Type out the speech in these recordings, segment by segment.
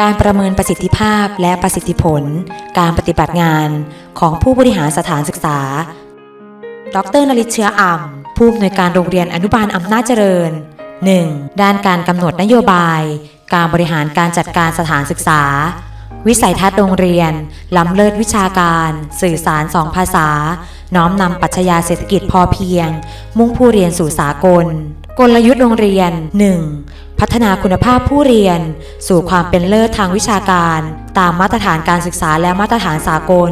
การประเมินประสิทธิภาพและประสิทธิผล การปฏิบัติงานของผู้บริหารสถานศึกษา ดรนริเชื้ออ่ำผู้อำนวยการโรงเรียนอนุบาลอำนาจเจริญ 1. ด้านการกำหนดนโยบาย การบริหารการจัดการสถานศึกษา วิสัยทัศน์โรงเรียน ล้ำเลิศวิชาการ สื่อสารสองภาษา น้อมนำปรัชญาเศรษฐกิจพอเพียง มุ่งผู้เรียนสู่สากล กลยุทธ์โรงเรียน 1. พัฒนาคุณภาพผู้เรียน สู่ความเป็นเลิศทางวิชาการ ตามมาตรฐานการศึกษาและมาตรฐานสากล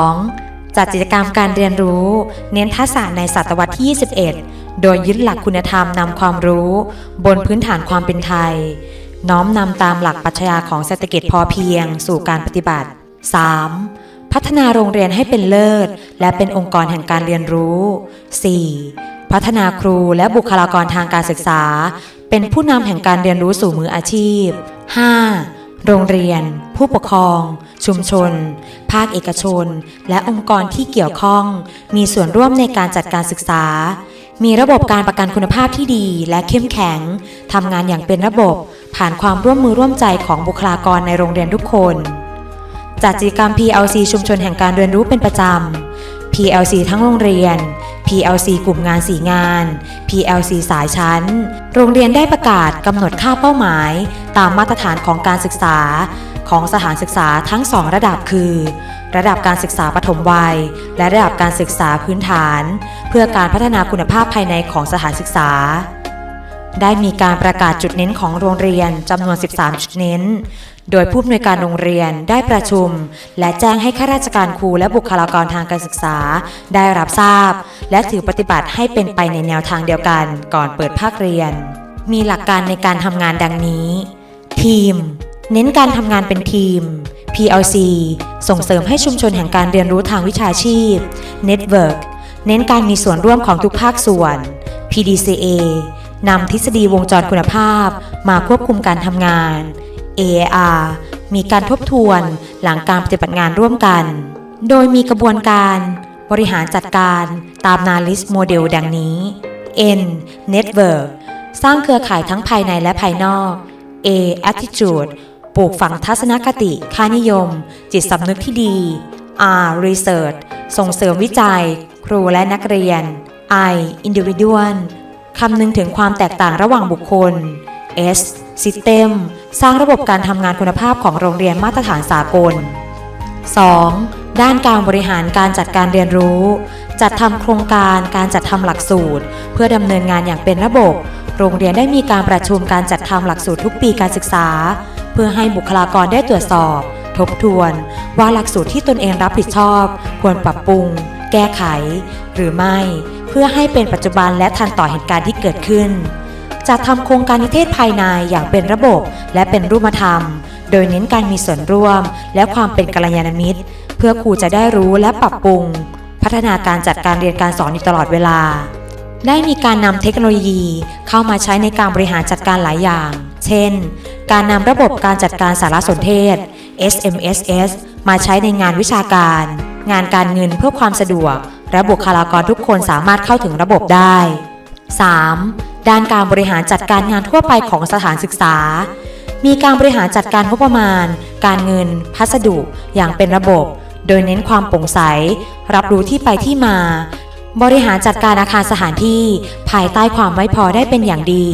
2. จัดกิจกรรมการเรียนรู้ เน้นทักษะในศตวรรษที่ 21 โดยยึดหลักคุณธรรมนำความรู้ บนพื้นฐานความเป็นไทย น้อมนำตามหลักปรัชญาของเศรษฐกิจพอเพียง สู่การปฏิบัติ 3. พัฒนาโรงเรียนให้เป็นเลิศ และเป็นองค์กรแห่งการเรียนรู้ 4. พัฒนาครูและบุคลากรทางการศึกษา เป็นผู้นำแห่งการเรียนรู้สู่มืออาชีพ 5. โรงเรียน ผู้ปกครอง ชุมชน ภาคเอกชน และองค์กรที่เกี่ยวข้อง มีส่วนร่วมในการจัดการศึกษา มีระบบการประกันคุณภาพที่ดีและเข้มแข็งทำงานอย่างเป็นระบบ ผ่านความร่วมมือร่วมใจของบุคลากรในโรงเรียนทุกคนจัดกิจกรรม PLC ชุมชนแห่งการเรียนรู้เป็นประจำ PLC ทั้งโรงเรียน PLC กลุ่มงาน4งาน PLC สายชั้น โรงเรียนได้ประกาศกำหนดค่าเป้าหมาย ตามมาตรฐานของการศึกษา ของสถานศึกษาทั้ง2ระดับคือ ระดับการศึกษาปฐมวัย และระดับการศึกษาพื้นฐาน เพื่อการพัฒนาคุณภาพภายในของสถานศึกษา ได้มีการประกาศจุดเน้นของโรงเรียนจำนวน 13 จุดเน้น โดยผู้อำนวยการโรงเรียนได้ประชุม และแจ้งให้ข้าราชการครูและบุคลากรทางการศึกษา ได้รับทราบ และถือปฏิบัติให้เป็นไปในแนวทางเดียวกันก่อนเปิดภาคเรียน มีหลักการในการทำงานดังนี้ ทีม เน้นการทำงานเป็นทีม PLC ส่งเสริมให้ชุมชนแห่งการเรียนรู้ทางวิชาชีพ Network เน้นการมีส่วนร่วมของทุกภาคส่วน PDCA นำทฤษฎีวงจรคุณภาพมาควบคุมการทำงาน AAR มีการทบทวนหลังการปฏิบัติงานร่วมกัน โดยมีกระบวนการบริหารจัดการตามนาลิสโมเดลดังนี้ N Network สร้างเครือข่ายทั้งภายในและภายนอก A Attitude ปลูกฝังทัศนคติ ค่านิยม จิตสำนึกที่ดี R Research ส่งเสริมวิจัย ครูและนักเรียน I Individual คำนึงถึงความแตกต่างระหว่างบุคคล S System สร้างระบบการทำงานคุณภาพของโรงเรียนมาตรฐานสากล 2. ด้านการบริหารการจัดการเรียนรู้ จัดทำโครงการการจัดทำหลักสูตร เพื่อดำเนินงานอย่างเป็นระบบ โรงเรียนได้มีการประชุมการจัดทำหลักสูตรทุกปีการศึกษา เพื่อให้บุคลากรได้ตรวจสอบ ทบทวน ว่าหลักสูตรที่ตนเองรับผิดชอบ ควรปรับปรุง แก้ไข หรือไม่ เพื่อให้เป็นปัจจุบันและทันต่อเหตุการณ์ที่เกิดขึ้น จัดทำโครงการนิเทศภายในอย่างเป็นระบบและเป็นรูปธรรม โดยเน้นการมีส่วนร่วม และความเป็นกัลยาณมิตร เพื่อครูจะได้รู้และปรับปรุง พัฒนาการจัดการเรียนการสอนอยู่ตลอดเวลา ได้มีการนำเทคโนโลยีเข้ามาใช้ในการบริหารจัดการหลายอย่าง เช่น การนำระบบการจัดการสารสนเทศ SMSS มาใช้ในงานวิชาการ งานการเงินเพื่อความสะดวก และบุคลากรทุกคนสามารถเข้าถึงระบบได้ 3. ด้านการบริหารจัดการงานทั่วไปของสถานศึกษา มีการบริหารจัดการงบประมาณ การเงิน พัสดุ อย่างเป็นระบบ โดยเน้นความโปร่งใส รับรู้ที่ไปที่มา บริหารจัดการอาคารสถานที่ภายใต้ความไม่พอได้เป็นอย่างดี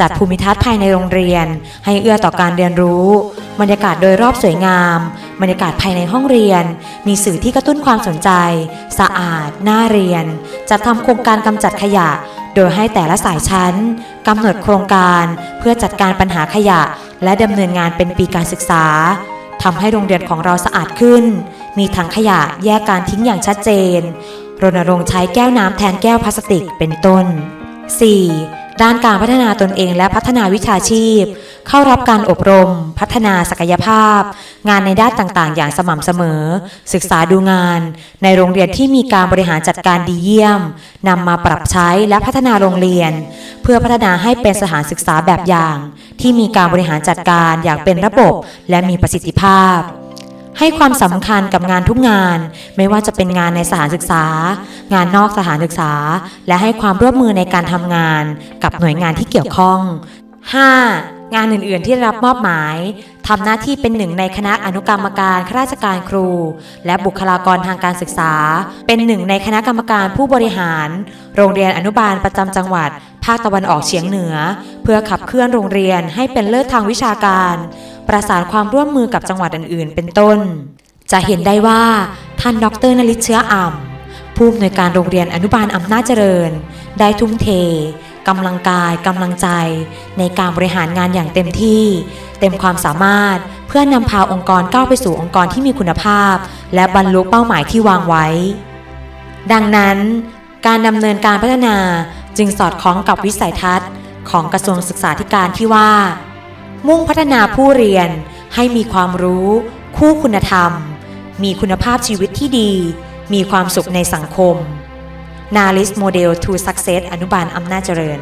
จัดภูมิทัศน์ภายในโรงเรียน ให้เอื้อต่อการเรียนรู้ บรรยากาศโดยรอบสวยงาม บรรยากาศภายในห้องเรียน มีสื่อที่กระตุ้นความสนใจ สะอาด น่าเรียน จัดทำโครงการกำจัดขยะ โดยให้แต่ละสายชั้นกำหนดโครงการเพื่อจัดการปัญหาขยะ และดำเนินงานเป็นปีการศึกษาทำให้โรงเรียนของเราสะอาดขึ้น มีถังขยะแยกการทิ้งอย่างชัดเจน รณรงค์ใช้แก้วน้ำแทนแก้วพลาสติกเป็นต้น 4. ด้านการพัฒนาตนเองและพัฒนาวิชาชีพ เข้ารับการอบรม พัฒนาศักยภาพ งานในด้านต่างๆ อย่างสม่ำเสมอ ศึกษาดูงาน ในโรงเรียนที่มีการบริหารจัดการดีเยี่ยมนำมาปรับใช้และพัฒนาโรงเรียน เพื่อพัฒนาให้เป็นสถานศึกษาแบบอย่าง ที่มีการบริหารจัดการอย่างเป็นระบบ และมีประสิทธิภาพ ให้ความสำคัญกับงานทุกงาน ไม่ว่าจะเป็นงานในสถานศึกษา งานนอกสถานศึกษา และให้ความร่วมมือในการทำงาน กับหน่วยงานที่เกี่ยวข้อง 5. งานอื่นๆ ที่รับมอบหมายทำหน้าที่เป็นหนึ่งในคณะอนุกรรมการข้าราชการครู และบุคลากรทางการศึกษา เป็นหนึ่งในคณะกรรมการผู้บริหาร โรงเรียนอนุบาลประจำจังหวัด ภาคตะวันออกเฉียงเหนือ เพื่อขับเคลื่อนโรงเรียนให้เป็นเลิศทางวิชาการ ประสานความร่วมมือกับจังหวัดอื่น ๆ เป็นต้น จะเห็นได้ว่าท่านดรนลิตเชื้ออ่ำผู้อำนวยการโรงเรียนอนุบาลอำนาจเจริญ ได้ทุ่มเทกำลังกายกำลังใจ ในการบริหารงานอย่างเต็มที่ เต็มความสามารถเพื่อนำพาองค์กรก้าวไปสู่องค์กรที่มีคุณภาพ และบรรลุเป้าหมายที่วางไว้ ดังนั้น การดำเนินการพัฒนา จึงสอดคล้องกับวิสัยทัศน์ ของกระทรวงศึกษาธิการที่ว่า มุ่งพัฒนาผู้เรียนให้มีความรู้ คู่คุณธรรม มีคุณภาพชีวิตที่ดี มีความสุขในสังคม นาลิสโมเดลทูสักเซสอนุบาลอำนาจเจริญ